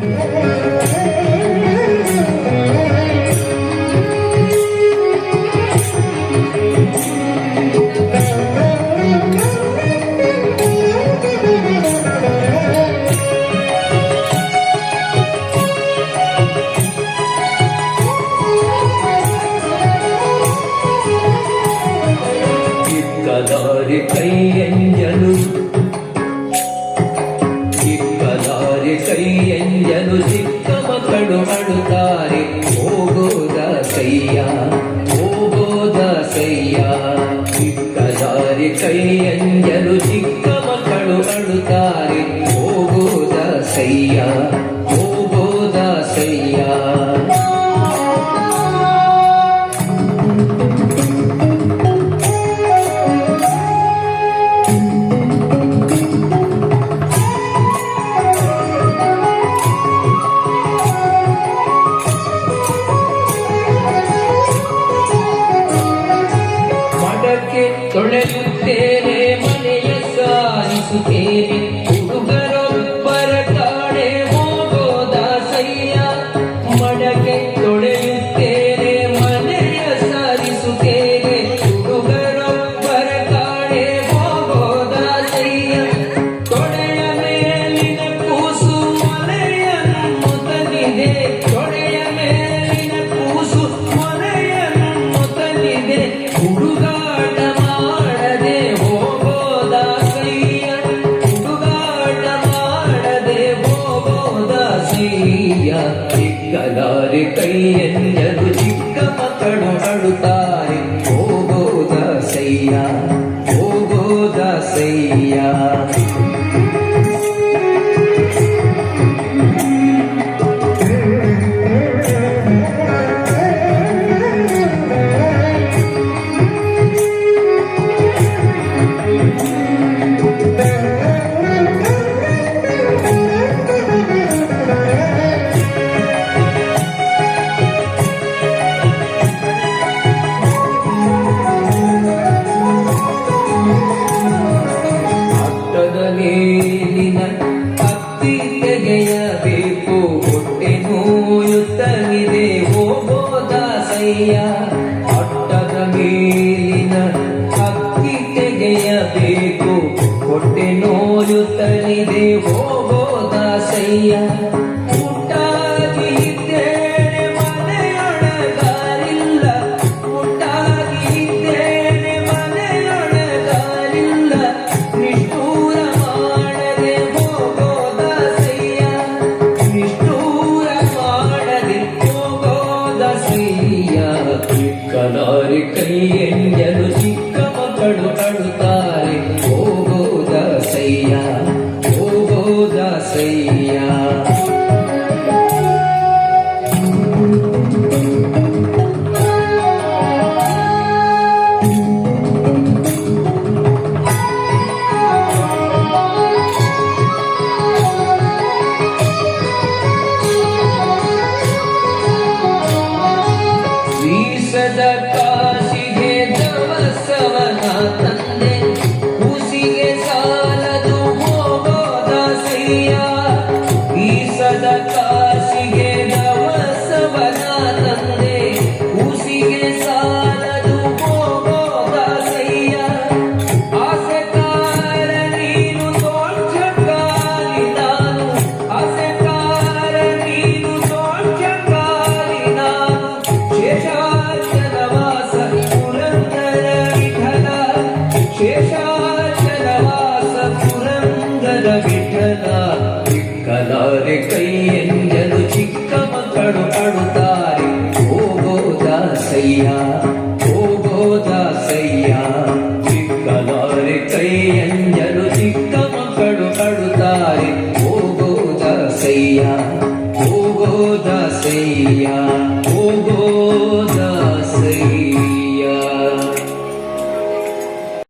Yeah. ಓಬೋದಸಯ್ಯ ಚಿಕ್ಕದಾರಿ ಕೈಯಂಜರು ಚಿಕ್ಕ ಮಕ್ಕಳು ಅಳುತ್ತಾರೆ ಓಬೋದಸಯ್ಯ ಓ Ele ನೀಯ ಚಿಕ್ಕದಾರಿ ಕೈಯೆಲ್ಲರು ಚಿಕ್ಕ ಮಕ್ಕಳು ಅಳುತ್ತಾರೆ ಹೋಗೋದ ಸಯ್ಯ ಹೋಗೋದ ಸಯ್ಯ ಕೈಯಂಜಲು ಚಿಕ್ಕ ಮಕ್ಕಳು ಕಡುತ್ತಾರೆ ಹೋಗೋ ದಾಸಯ್ಯ ಹೋಗೋ ದಾಸಯ್ಯ 哈哈 ಕಲಾ ಕಲಾರೆ ಕೈಯಂಜಲು ಚಿಕ್ಕ ಮಕ್ಕಳು ಅಡುತ್ತಾರೆ ಹೋಗೋ ದಾಸಯ್ಯ ಹೋಗೋ ದಾಸಯ್ಯ ಚಿಕ್ಕಲಾರೆ ಕೈಯಂಜಲು ಚಿಕ್ಕ ಮಕ್ಕಳು ಅಡುತ್ತಾರೆ ಹೋಗೋ ದಾಸಯ್ಯ ಹೋಗೋ ದಾಸಯ್ಯ ಹೋಗೋ